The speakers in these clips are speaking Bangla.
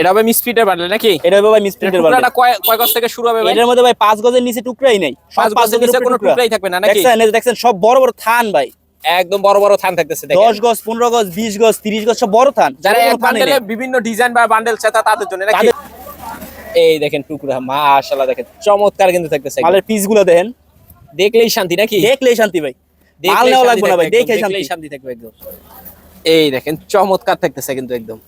এটা মিসফিটের বান্ডেল নাকি? এটা ভাই মিসপ্রিন্টের বান্ডেল কয় কয় গজ থেকে শুরু হবে ভাই? এটার মধ্যে ভাই পাঁচ গজের নিচে টুকরাই নেই। পাঁচ সব পাঁচ গজের গজের নিচে কোনো টুকরাই থাকবে না নাকি? দেখছেন সব বড় বড় থান ভাই। একদম বড় বড় থান থাকতেছে দেখেন। দশ গজ পনেরো গজ বিশ গজ তিরিশ গজ সব বড় থান। যারা এক বান্ডেলে বিভিন্ন ডিজাইন বা বান্ডেল চায় তাদের জন্য নাকি? এই দেখেন টুকরা মাশাআল্লাহ দেখেন। চমৎকার কিন্তু থাকতেছে মালের পিসগুলো দেখেন। দেখলেই শান্তি নাকি? দেখলেই শান্তি ভাই। মাল নেওয়া লাগবে না ভাই দেখে শান্তি থাকবে একদম। এই দেখেন চমৎকার থাকতেছে কিন্তু একদম।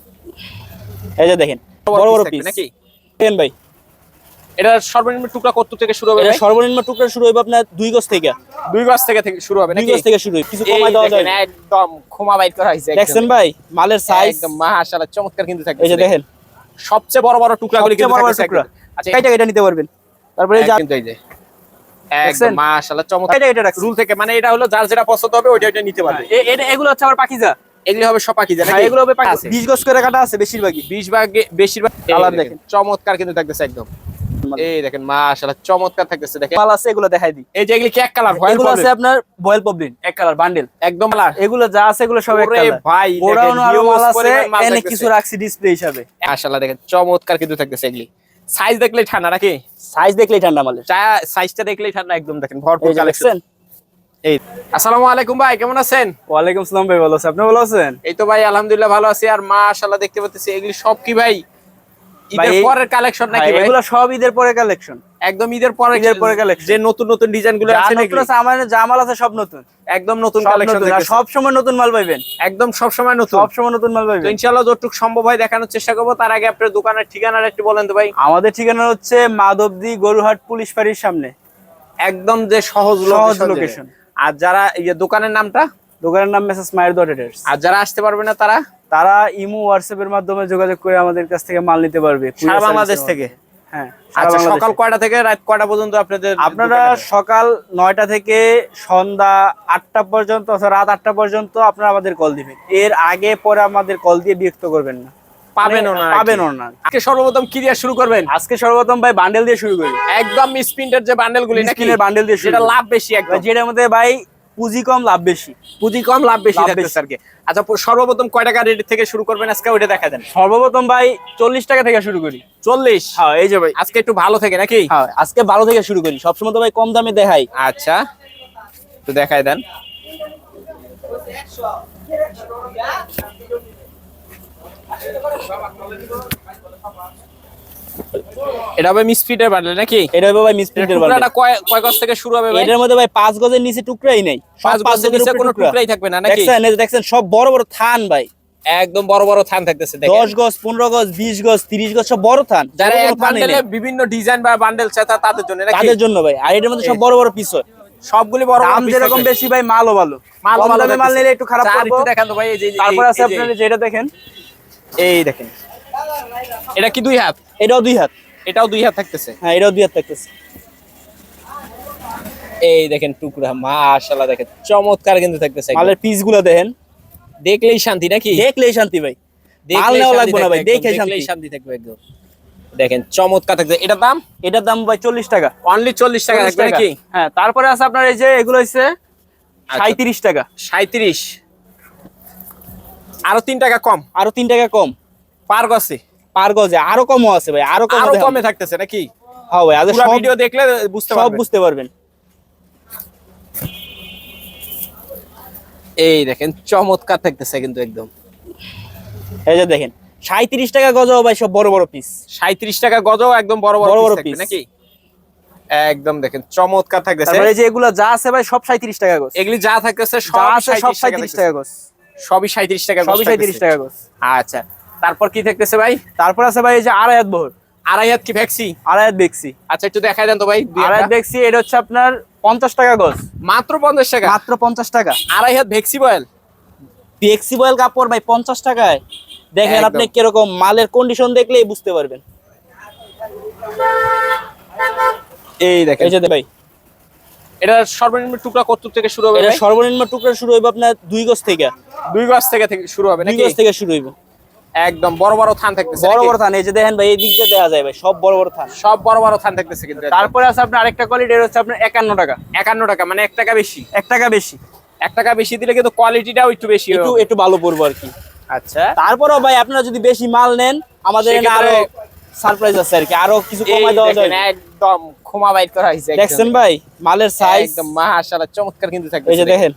এই যে দেখেন বড় বড় পিস নাকি? ভাই। এটা সর্বনিম্ন টুকরা কত থেকে শুরু হবে এটা সর্বনিম্ন টুকরা শুরু হবে আপনার দুই গজ থেকে। দুই গজ থেকে থেকে শুরু হবে দুই গজ থেকে শুরু হবে কিছু কমাই দেওয়া যায়। একদম ক্ষমা বাইট করা হয়েছে একদম। দেখছেন ভাই মালের সাইজ একদম মাশাআল্লাহ চমৎকার কিন্তু থাকবে এই যে দেখেন। সবচেয়ে বড় বড় টুকরাগুলি কিন্তু বড় টুকরা। আচ্ছা কয়টা এটা নিতে পারবেন। তারপরে এই যে কিন্তু এই যে। একদম মাশাআল্লাহ চমৎকার। কয়টা এটা রুল থেকে মানে এটা হলো যার যেটা পছন্দ হবে ওইটা ওইটা নিতে পারবে। এটা এগুলো হচ্ছে আমার পাকিজা এগুলি হবে সব পাখি হ্যাঁ, এগুলো হবে পাকিজা 20 গজ করে কাটা আছে বেশিরভাগই। 20 ভাগে বেশিরভাগ কালার দেখেন দেখেন। চমৎকার কিন্তু থাকতেছে একদম। এই দেখেন মাশাআল্লাহ চমৎকার থাকতেছে দেখেন। মাল আছে এগুলো দেখাই দিই। এই যে এগুলি কি এক কালার? ভয়েল এগুলো আছে আপনার পবলিন এক কালার বান্ডেল একদম কালার। এগুলো যা আছে এগুলো সব এক কালার। ভাই গোডাউন আরও মাল আছে এনে কিছু রাখছি ডিসপ্লে হিসাবে। মাশাআল্লাহ দেখেন চমৎকার কিন্তু থাকতেছে এগুলি। সাইজ দেখলেই ঠান্ডা নাকি? সাইজ দেখলেই ঠান্ডা মালের। চা সাইজটা দেখলেই ঠান্ডা একদম দেখেন ভরপুর কালেকশন এই আসসালামু আলাইকুম ভাই কেমন আছেন? ওয়ালাইকুম আসসালাম ভাই ভালো আছে। আপনি ভালো আছেন? এই তো ভাই আলহামদুলিল্লাহ ভালো আছি। আর মাশাআল্লাহ দেখতে পাচ্ছি এগুলি সব কি ভাই? ঈদের পরের কালেকশন নাকি ভাই, ভাই? এগুলো সব ঈদের পরে কালেকশন একদম ঈদের পরে ঈদের পরে। যে নতুন নতুন ডিজাইনগুলো আছে নতুন নাকি? আছে আমার যা আছে সব নতুন। একদম নতুন কালেকশন নতুন সব সময় নতুন মাল পাইবেন। একদম সব সময় নতুন। সব সময় নতুন মাল তো পাইবেন। ইনশাআল্লাহ যতটুকু সম্ভব হয় দেখানোর চেষ্টা করব। তার আগে আপনার দোকানের ঠিকানাটা একটু বলেন তো ভাই। আমাদের ঠিকানা হচ্ছে মাধবদী গরুহাট পুলিশ ফাঁড়ির সামনে। একদম যে সহজ লোকেশন। আর যারা দোকানের নামটা? দোকানের নাম মেসেজ মায়ের এডার্স আর যারা আসতে পারবে না তারা? তারা ইমো হোয়াটসঅ্যাপ এর মাধ্যমে যোগাযোগ করে আমাদের কাছ থেকে মাল নিতে পারবে। সারা বাংলাদেশ থেকে? হ্যাঁ আচ্ছা সকাল কয়টা থেকে রাত কয়টা পর্যন্ত আপনাদের আপনারা সকাল নয়টা থেকে সন্ধ্যা আটটা পর্যন্ত অথবা রাত আটটা পর্যন্ত আপনারা আমাদের কল দিবেন। এর আগে পরে আমাদের কল দিয়ে বিরক্ত করবেন না। পাবেনও না পাবেনও না। আজকে সর্বপ্রথম কি দিয়ে শুরু করবেন? আজকে সর্বপ্রথম ভাই বান্ডেল দিয়ে শুরু করি। একদম স্পিন্টের যে বান্ডেল গুলি নাকি স্কিনের বান্ডেল দিয়ে করি। লাভ বেশি একদম। যেটার মধ্যে ভাই পুঁজি কম লাভ বেশি। পুঁজি কম লাভ বেশি লাভ থাকতেছে আর কি। আচ্ছা সর্বপ্রথম কয় টাকা রেট থেকে শুরু করবেন আজকে? ওইটা দেখা দেন। সর্বপ্রথম ভাই চল্লিশ টাকা থেকে শুরু করি। চল্লিশ? হ্যাঁ এই যে ভাই। আজকে একটু ভালো থেকে নাকি? হ্যাঁ আজকে ভালো থেকে শুরু করি। সবসময় তো ভাই কম দামে দেখাই। আচ্ছা তো দেখাই দেন। এটা হবে মিসফিটের বান্ডেল নাকি? এটা হবে ভাই মিসপ্রিন্টের টুকরাটা কয় কয় গজ থেকে শুরু হবে ভাই? এটার মধ্যে ভাই পাঁচ গজের নিচে টুকরাই নেই। পাঁচ পাঁচ গজের গজের নিচে কোনো টুকরাই থাকবে না নাকি? দেখছেন দেখছেন সব বড় বড় থান ভাই। একদম বড় বড় থান থাকতেছে দেখেন। দশ গজ পনেরো গজ বিশ গজ তিরিশ গজ সব বড় থান। যারা এক বান্ডেলে বিভিন্ন ডিজাইন বা বান্ডেল তাদের জন্য নাকি? তাদের জন্য ভাই। আর এটার মধ্যে সব বড় বড় পিস হয়। সবগুলি বড় বড় দাম যেরকম বেশি ভাই মালও ভালো। মাল ভালো মাল। নিলে একটু খারাপ একটু দেখান তো ভাই এই যে তারপর আছে আপনার যেটা দেখেন। এই দেখেন। এটা কি দুই হাত? এটাও দুই হাত। এটাও দুই হাত থাকতেছে? হ্যাঁ এটাও দুই হাত থাকতেছে। এই দেখেন টুকরা মাশাআল্লাহ দেখেন। চমৎকার কিন্তু থাকতেছে। মালের পিসগুলো দেখেন। দেখলেই শান্তি নাকি? দেখলেই শান্তি ভাই। শান্তি লাগবে না থাকবে ভাই, একদম, দেখলেই শান্তি। শান্তি থাকবে একদম। দেখেন চমৎকার থাকছে এটার দাম? এটার দাম ভাই চল্লিশ টাকা। অনলি চল্লিশ টাকা 40 থাকবে নাকি? হ্যাঁ তারপরে আছে আপনার এই যে এগুলো হচ্ছে আচ্ছা। সাঁত্রিশ টাকা। সাঁত্রিশ আরও তিন টাকা কম। আরও তিন টাকা কম। পার গছে পার গজে। আরও কমও আছে ভাই আরও কম কমে থাকতেছে নাকি? হ্যাঁ ভাই আগে ভিডিও দেখলে বুঝতে সব বুঝতে পারবেন। এই দেখেন চমৎকার থাকতেছে কিন্তু একদম। এই যে দেখেন সাঁত্রিশ টাকা গজ ভাই সব বড় বড় পিস সাঁত্রিশ টাকা গজও একদম বড় বড় বড় piece। নাকি? একদম দেখেন চমৎকার থাকতেছে। এই যে এগুলো যা আছে ভাই সব সাঁত্রিশ টাকা গজ। এগুলি যা থাকতেছে সব সাঁত্রিশ টাকা গজ। সবই সাঁত্রিশ টাকা সবই সাঁত্রিশ টাকা গজ আচ্ছা তারপর কি থাকতেছে ভাই? তারপর আছে ভাই এই যে আড়াই হাত বহর আড়াই হাত কি ভ্যাক্সি? আড়াই হাত দেখছি আচ্ছা একটু দেখাই দেন তো ভাই আড়াই হাত এটা হচ্ছে আপনার পঞ্চাশ টাকা গজ মাত্র পঞ্চাশ টাকা? মাত্র পঞ্চাশ টাকা। আড়াই হাত ভ্যাক্সি বয়েল ফ্লেক্সিবল কাপড় ভাই পঞ্চাশ টাকায়। দেখেন আপনি কীরকম মালের কন্ডিশন দেখলেই বুঝতে পারবেন। এই দেখেন। এই যে ভাই এটা সর্বনিম্ন টুকরা কত থেকে শুরু হবে এটা সর্বনিম্ন টুকরা শুরু হবে আপনার দুই গজ থেকে। দুই গজ থেকে শুরু হবে দুই গজ থেকে শুরু হইব। একদম বড় বড় থান থাকতেছে বড় বড় থান এই যে দেখেন ভাই এই দিক দিয়ে দেখা যায় ভাই সব বড় বড় থান সব বড় বড় থান থাকতেছে কিন্তু তারপরে আছে আপনার আরেকটা কোয়ালিটি এটা হচ্ছে আপনার একান্ন টাকা। একান্ন টাকা মানে এক টাকা বেশি। এক টাকা বেশি। এক টাকা বেশি দিলে কিন্তু কোয়ালিটিটাও একটু বেশি একটু একটু ভালো পড়ব আর কি। আচ্ছা। তারপরেও ভাই আপনারা যদি বেশি মাল নেন আমাদের এখানে আরও সারপ্রাইজ আছে আর কি আরও কিছু দেওয়া একদম বাইট করা হয়েছে দেখছেন ভাই মালের সাইজ একদম মাশাআল্লাহ চমৎকার কিন্তু থাকবে এই যে দেখেন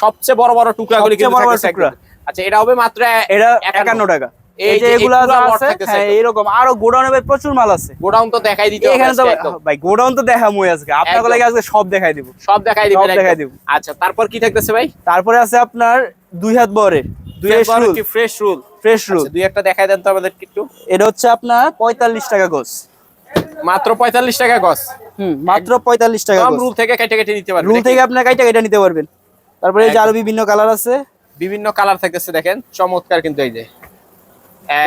সবচেয়ে বড় বড় টুকরাগুলি কিন্তু। একদম। আচ্ছা এটা হবে মাত্র এটা একান্ন। একান্ন টাকা। এই যে এগুলা আছে হ্যাঁ এরকম আরও গোডাউনে ভাই প্রচুর মাল আছে। গোডাউন তো দেখাই দিতে এখানে তো ভাই গোডাউন তো দেখামই আজকে। লাগে আজকে সব দেখাই দিব। সব দেখাই সব দেখাই দিব। আচ্ছা তারপর কি থাকতেছে ভাই? তারপরে আছে আপনার দুই হাত বরের। দুই একবার রুল। কি ফ্রেশ রুল ফ্রেশ রুল দুই একটা দেখাই দেন তো আমাদের একটু। এটা হচ্ছে আপনার পঁয়তাল্লিশ টাকা গোস। মাত্র পঁয়তাল্লিশ টাকা গছ। হুম মাত্র পঁয়তাল্লিশ টাকা কম রুল থেকে কেটে কেটে নিতে পারবেন। রুল থেকে আপনার কাইটা কেটে নিতে পারবেন। তারপরে এই যে আরও বিভিন্ন কালার আছে। বিভিন্ন কালার থাকতেছে দেখেন চমৎকার কিন্তু এই যে।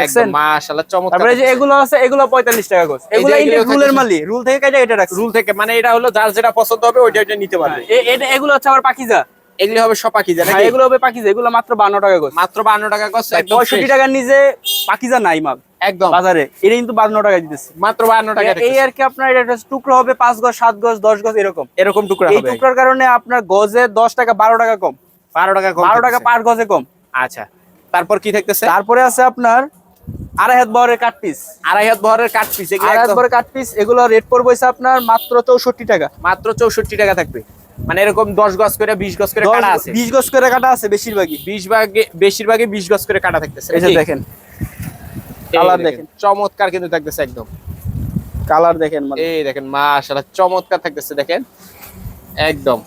একদম মাশাআল্লাহ চমৎকার তারপরে যে এগুলো আছে এগুলো পঁয়তাল্লিশ টাকা গোস এই এগুলো এগুলো ইন্ডিয়ান রুলের মালি রুল থেকে কেটে রাখছি। রুল থেকে মানে এটা হলো যার যেটা পছন্দ হবে ওইটা ওইটা নিতে পারবে। এটা এগুলো হচ্ছে আবার পাকিজা। এগুলি হবে সপাকি জানেন হ্যাঁ এগুলো হবে পাকিজা এগুলো মাত্র বান্ন টাকা গোস মাত্র 52 টাকা পঁয়ষট্টি fresh। টাকার নিচে পাকিজা নাই মাল। একদম। বাজারে। এটা কিন্তু বান্ন টাকা দিতেছে। মাত্র 52 টাকা এই আর কি আপনার এটা টুকরো হবে পাঁচ গজ সাত গজ দশ গজ এরকম। এরকম টুকরা এই হবে। টুকরার কারণে আপনার গজে দশ টাকা বারো টাকা কম। 12 টাকা কম বারো টাকা থাকতেছে। পার গজে কম। আচ্ছা। তারপর কি থাকতেছে? তারপরে আছে আপনার আড়াই হাত বহরের কাট পিস আড়াই হাত বহরের কাট পিস এগুলো আড়াই হাত বহরের কাট পিস এগুলো রেট পড়বে আপনার মাত্র চৌষট্টি টাকা। মাত্র 64 টাকা থাকবে। মানে এরকম 10 গজ করে 20 গজ করে কাটা আছে। বিশ গজ করে কাটা আছে বেশিরভাগই। 20 ভাগে বেশিরভাগই 20 গজ করে কাটা থাকতেছে। এই যে দেখেন কালার দেখেন, দেখেন। চমৎকার কিন্তু থাকতেছে একদম। কালার দেখেন মানে। এই দেখেন মাশাআল্লাহ চমৎকার থাকতেছে দেখেন। একদম।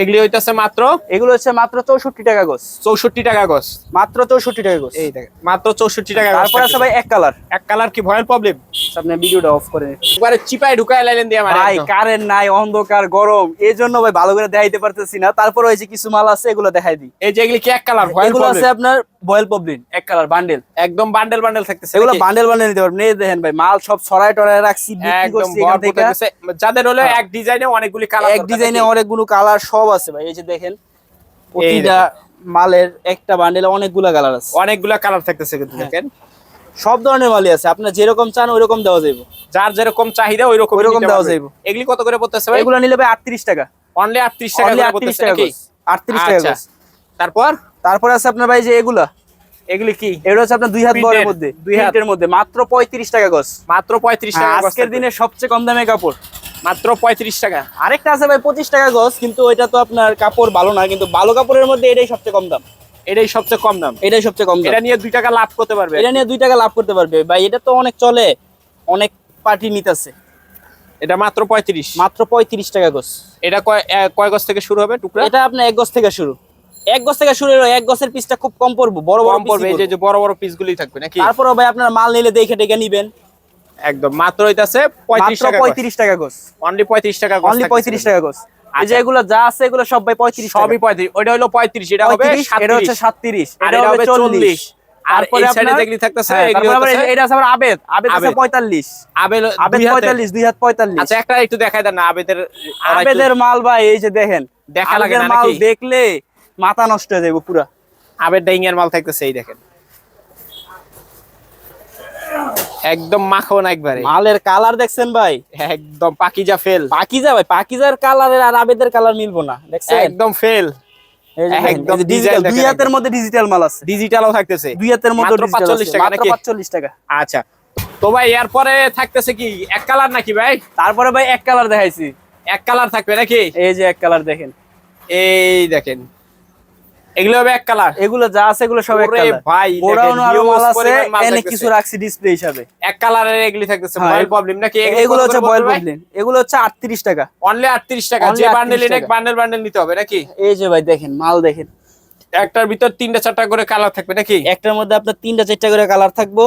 এগুলি হইতাছে মাত্র? এগুলো হচ্ছে মাত্র চৌষট্টি টাকা গোস। চৌষট্টি টাকা গোস। মাত্র চৌষট্টি টাকা গোস। এই দেখেন মাত্র 64 টাকা তারপর আছে ভাই এক কালার। এক কালার কি ভয়ের প্রবলেম? আপনি ভিডিওটা অফ করে। একবারে চিপায় ঢুকায় লাইলেন দিয়ে আমার ভাই কারেন্ট নাই অন্ধকার গরম। এই জন্য ভাই ভালো করে দেখাইতে পারতেছি না। তারপর ওই যে কিছু মাল আছে এগুলো দেখাই দিই। এই যে এগুলি কি এক কালার? ভয়ের এগুলো আছে আপনার বয়েল পবলিন এক কালার বান্ডেল। একদম বান্ডেল বান্ডেল থাকতেছে। এগুলো বান্ডেল বান্ডেল নিতে পারবেন। এই দেখেন ভাই মাল সব ছড়াই টড়াই রাখছি একদম যাদের হলো হ্যাঁ। এক ডিজাইনে অনেকগুলি কালার এক ডিজাইনে অনেকগুলো কালার সব আছে ভাই। এই যে দেখেন প্রতিটা মালের একটা বান্ডেলে অনেকগুলো কালার আছে। অনেকগুলা কালার থাকতেছে কিন্তু হ্যাঁ। দেখেন। সব ধরনের মালই আছে। আপনার যেরকম চান ওইরকম দেওয়া যাবে যার যেরকম চাহিদা ওই রকম ওইরকম দেওয়া যাইবো। এগুলি কত করে পড়তেছে ভাই? এগুলো নিলে ভাই আটত্রিশ টাকা। অনলি 38 টাকা অনলি করে আটত্রিশ পড়তেছে টাকা নাকি? আটত্রিশ টাকা আচ্ছা। তারপর? তারপরে আছে আপনার ভাই যে এগুলা? এগুলি কি? এটা হচ্ছে আপনার দুই হাত বরের মধ্যে দুই দুই হাতের মধ্যে। মাত্র পঁয়ত্রিশ টাকা গজ। মাত্র 35 টাকা হ্যাঁ, আজকের। দিনে সবচেয়ে কম দামে কাপড়। মাত্র 35 টাকা। আরেকটা আছে ভাই পঁচিশ টাকা গজ কিন্তু ওইটা তো আপনার কাপড় ভালো না কিন্তু ভালো কাপড়ের মধ্যে এটাই সবচেয়ে কম দাম। এটাই সবচেয়ে কম দাম। এটাই সবচেয়ে কম দাম। এটা নিয়ে 2 টাকা লাভ করতে পারবে। এটা নিয়ে দুই টাকা লাভ করতে পারবে। ভাই এটা তো অনেক চলে অনেক পার্টি নিতেছে। এটা মাত্র 35 মাত্র পঁয়ত্রিশ টাকা গজ। এটা কয় কয় গজ থেকে শুরু হবে টুকরা? এটা আপনার এক গজ থেকে শুরু। এক গছ থেকে শুরু হলো এক গজের পিসটা খুব কম পড়ব বড় বড় পড়বে এই যে বড় বড় পিসগুলি থাকবে নাকি? তারপরে ভাই আপনার মাল নিলে দেখে দেখে নিবেন। একদম মাত্র হইতাছে 35 টাকা পঁয়ত্রিশ টাকা গজ অনলি 35 টাকা গজ অনলি থাকতেছে পঁয়ত্রিশ টাকা গজ এই যে আচ্ছা। এগুলো যা আছে এগুলো সব ভাই পঁয়ত্রিশ সবই 35 ওইটা হলো 35 এটা হবে 35 এটা হচ্ছে 37 সাতত্রিশ আর এটা হবে 40 আর সাইডে আপনার- যেগুলি থাকতেছে হ্যাঁ, এটা আছে আবার আবেদ। আবেদ আছে আবেদ। আবেদ দুই হাতে। পঁয়তাল্লিশ দুই হাত পঁয়তাল্লিশ। আচ্ছা একটা একটু দেখাই দেন না আবেদের আবেদের মাল ভাই এই যে দেখেন। দেখা লাগে না মাল দেখলে মাথা নষ্ট হয়ে যাব পুরা। আবের ডাইং এর মাল থাকতেছে এই দেখেন। একদম মাখন একবারে। মালের কালার দেখছেন ভাই? একদম পাকিজা ফেল। পাকিজা ভাই পাকিজার কালারের আর আবেদের কালার মিলবো না দেখছেন? একদম ফেল। একদম ডিজিটাল দুই হাতের মধ্যে ডিজিটাল মাল আছে। ডিজিটালও থাকতেছে। দুই হাতের মধ্যে 45 টাকা মাত্র নাকি? 45 টাকা। আচ্ছা। তো ভাই এরপরে থাকতেছে কি এক কালার নাকি ভাই? তারপরে ভাই এক কালার দেখাইছি। এক কালার থাকবে নাকি? এই যে এক কালার দেখেন। এই দেখেন। এগুলো হবে এক কালার এগুলো যা আছে এগুলো সব এক কালার ভাই, গোডাউন আরও মাল আছে এনে কিছু রাখছি ডিসপ্লে হিসাবে। এক কালারের এগুলি থাকতেছে হ্যাঁ, বয়েল প্রবলেম নাকি? এগুলো হচ্ছে বয়েল প্রবলেম এগুলো হচ্ছে 38 টাকা। অনলি 38 টাকা। যে 38 বান্ডেল নিলে বান্ডেল বান্ডেল নিতে হবে নাকি? এই যে ভাই দেখেন মাল দেখেন। একটার ভিতর তিনটা চারটা করে কালার থাকবে নাকি? একটার মধ্যে আপনার তিনটা চারটা করে কালার থাকব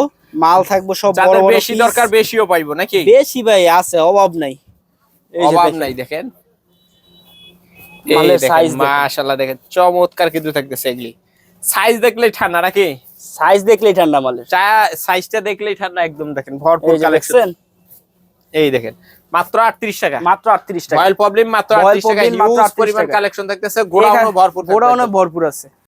মাল থাকব সব বড় বড় বেশি দরকার বেশিও পাইবো নাকি? বেশি ভাই আছে অভাব নাই। এই অভাব নাই দেখেন। মালের সাইজ মাশাআল্লাহ দেখেন চমৎকার কিন্তু থাকতেছে এগুলি। সাইজ দেখলেই ঠান্ডা নাকি? সাইজ দেখলেই ঠান্ডা মালের। সাইজটা দেখলেই ঠান্ডা একদম দেখেন ভরপুর কালেকশন এই দেখেন মাত্র 38 টাকা। মাত্র 38 টাকা। অয়েল প্রবলেম মাত্র Boil 38 টাকা হিউজ পরিমাণ কালেকশন থাকতেছে গোড়াউনও ভরপুর গোড়াও ভরপুর আছে।